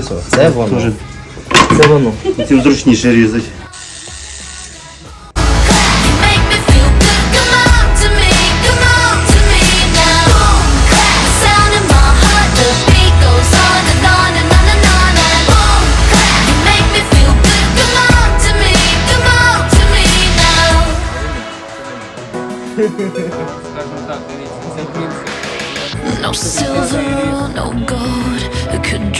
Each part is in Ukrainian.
Це воно. Це воно. цим зручніше різати. No silver no gold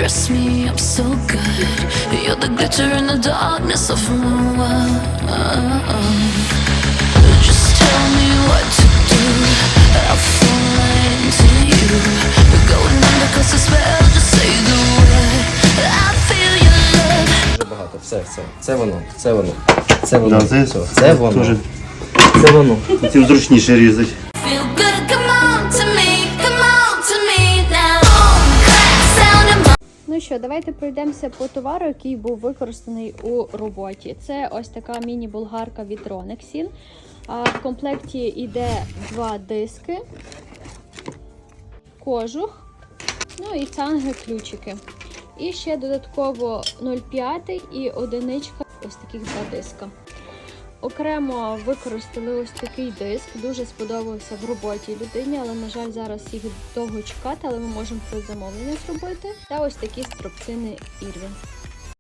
dress me up so good. You're the glitter in the darkness of my world. Just tell me what to do. I'll fall right into you. Going under 'cause I spell. Just say the word. I feel your love. Дуже багато. Все, все. Це воно. Це воно. Це воно. Да, це, Все. Це воно. Дуже Це воно. цим зручніше різати. Feel good. Що, давайте пройдемося по товару, який був використаний у роботі. Це ось така міні-болгарка від Ronexin. В комплекті йде два диски, кожух, ну і цанги ключики. І ще додатково 0,5 і одиничка, ось таких два диска. Окремо використали ось такий диск, дуже сподобався в роботі людині, але, на жаль, зараз їх довго чекати, але ми можемо при замовлення зробити. Та ось такі стропцини Ірвін.